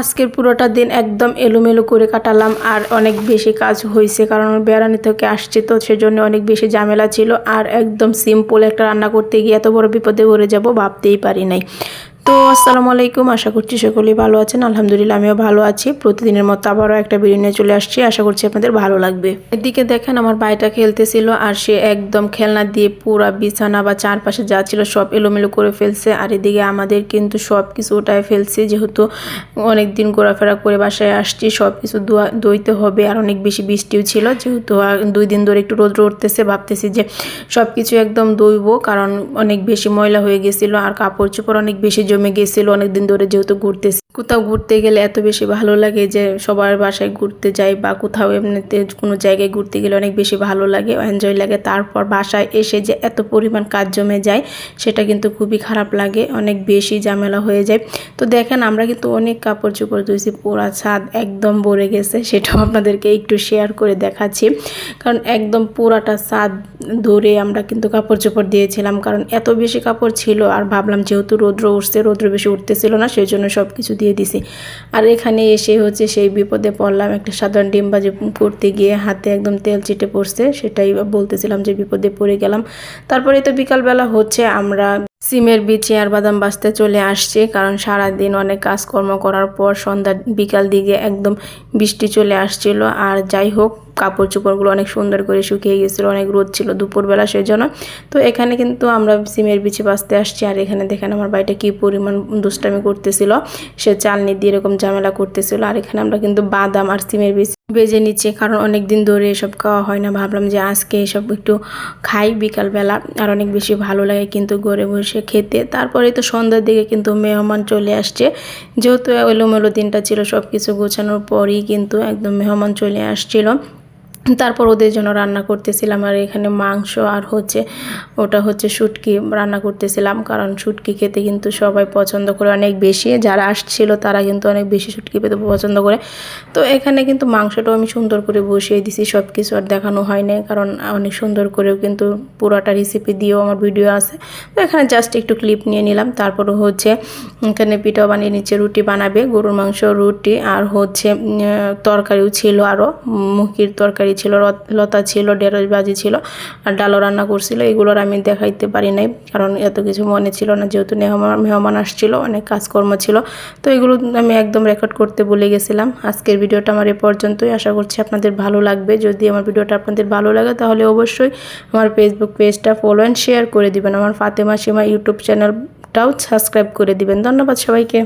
আজকের পুরোটা দিন একদম এলোমেলো করে কাটালাম আর অনেক বেশি কাজ হয়েছে কারণ বেড়ানি থেকে আসছে, তো সেজন্য অনেক বেশি ঝামেলা ছিল আর একদম সিম্পল একটা রান্না করতে গিয়ে এত বড় বিপদে পড়ে যাব ভাবতেই পারি নাই। তো আসসালামু আলাইকুম, আশা করছি সকলেই ভালো আছেন। আলহামদুলিল্লাহ, আমিও ভালো আছি। প্রতিদিনের মতো আবারও একটা নিয়ে চলে আসছি। আশা করছি আপনাদের ভালো লাগবে। এদিকে দেখেন, আমার ভাইটা খেলতেছিল আর সে একদম খেলনা দিয়ে পুরা বিছানা বা চারপাশে যা ছিল সব এলোমেলো করে ফেলছে। আর এদিকে আমাদের কিন্তু সব কিছু ওটায় ফেলছে। যেহেতু অনেক দিন ঘোরাফেরা করে বাসায় আসছি সব কিছু ধুইতে হবে। আর অনেক বেশি বৃষ্টিও ছিল। যেহেতু দুই দিন ধরে একটু রোদ উঠতেছে ভাবতেছি যে সব কিছু একদম ধুইবো। কারণ অনেক বেশি ময়লা হয়ে গেছিল আর কাপড় চোপড় অনেক বেশি জমে গেছিল অনেকদিন ধরে যেহেতু ঘুরতেছি। কোথাও ঘুরতে গেলে এত বেশি ভালো লাগে যে সবার বাসায় ঘুরতে যাই বা কোথাও এমনিতে কোনো জায়গায় ঘুরতে গেলে অনেক বেশি ভালো লাগে এনজয় লাগে। তারপর বাসায় এসে যে এত পরিমাণ কাজ জমে যায়, সেটা কিন্তু খুবই খারাপ লাগে, অনেক বেশি ঝামেলা হয়ে যায়। তো দেখেন, আমরা কিন্তু অনেক কাপড় চোপড় ধুয়েছি পুরা ছাদ একদম ভরে গেছে, সেটাও আপনাদেরকে একটু শেয়ার করে দেখাচ্ছি। কারণ একদম পুরাটা ছাদ ধরে আমরা কিন্তু কাপড় চোপড় দিয়েছিলাম, কারণ এত বেশি কাপড় ছিল, আর ভাবলাম যেহেতু রৌদ্র উঠছে, রৌদ্র বেশি উঠতেছিল না সেই জন্য সব কিছু দিয়ে দিছি। আর এখানে এসে হচ্ছে সেই বিপদে পড়লাম, একটা সাধারণ ডিমবাজি করতে গিয়ে হাতে একদম তেল চিটে পড়ছে, সেটাই বলতেছিলাম যে বিপদে পড়ে গেলাম। তারপরে তো বিকালবেলা হচ্ছে, আমরা সিমের বিচি আর বাদাম বাঁচতে চলে আসছে, কারণ সারা দিন অনেক কাজকর্ম করার পর সন্ধ্যা বিকাল দিকে একদম বৃষ্টি চলে আসছিল। আর যাই হোক কাপড় চোপড়গুলো অনেক সুন্দর করে শুকিয়ে গেছিল, অনেক রোদ ছিল দুপুরবেলা সেই জন্য তো এখানে কিন্তু আমরা সিমের বিচি বাঁচতে আসছি। আর এখানে দেখেন আমার বাড়িটা কী পরিমাণ দুষ্টামি করতেছিল। সে চালনি দিয়ে এরকম ঝামেলা করতেছিল। আর এখানে আমরা কিন্তু বাদাম আর সিমের বীজ বেজে নিচ্ছে, কারণ অনেক দিন ধরে এসব খাওয়া হয় না। ভাবলাম যে আজকে এসব একটু খাই বিকালবেলা, আর অনেক বেশি ভালো লাগে কিন্তু ঘরে বসে খেতে। তারপরে তো সন্ধ্যার দিকে কিন্তু মেহমান চলে আসছে। যেহেতু এলোমেলো দিনটা ছিল সব কিছু গোছানোর পরই কিন্তু একদম মেহমান চলে আসছিল। তারপর ওদের জন্য রান্না করতেছিলাম আর এখানে মাংস আর হচ্ছে, ওটা হচ্ছে শুটকি রান্না করতেছিলাম। কারণ শুটকি খেতে কিন্তু সবাই পছন্দ করে অনেক বেশি। যারা আসছিল তারা কিন্তু অনেক বেশি শুটকি পেতে পছন্দ করে। তো এখানে কিন্তু মাংসটাও আমি সুন্দর করে বসিয়ে দিছি সব কিছু আর দেখানো হয় কারণ অনেক সুন্দর করেও কিন্তু পুরোটা রেসিপি দিয়েও আমার ভিডিও আছে। তো এখানে জাস্ট একটু ক্লিপ নিয়ে নিলাম। তারপরে হচ্ছে এখানে পিঠাও বানিয়ে নিচ্ছে, রুটি বানাবে, গরুর মাংস, রুটি আর হচ্ছে তরকারিও ছিল আরও মুখির তরকারি ছিল লতা ছিল ঢেঁড়স ভাজি ছিল, আর ডালও রান্না করছিল। এগুলোর আমি দেখাইতে পারি নাই, কারণ এত কিছু মনে ছিল না, যেহেতু মেহমান মেহমান আসছিল, অনেক কাজকর্ম ছিল। তো এগুলো আমি একদম রেকর্ড করতে ভুলে গেছিলাম। আজকের ভিডিওটা আমার এ পর্যন্তই। আশা করছি আপনাদের ভালো লাগবে। যদি আমার ভিডিওটা আপনাদের ভালো লাগে, তাহলে অবশ্যই আমার ফেসবুক পেজটা ফলো অ্যান্ড শেয়ার করে দিবেন। আমার ফাতেমা সীমা ইউটিউব চ্যানেলটাও সাবস্ক্রাইব করে দিবেন। ধন্যবাদ সবাইকে।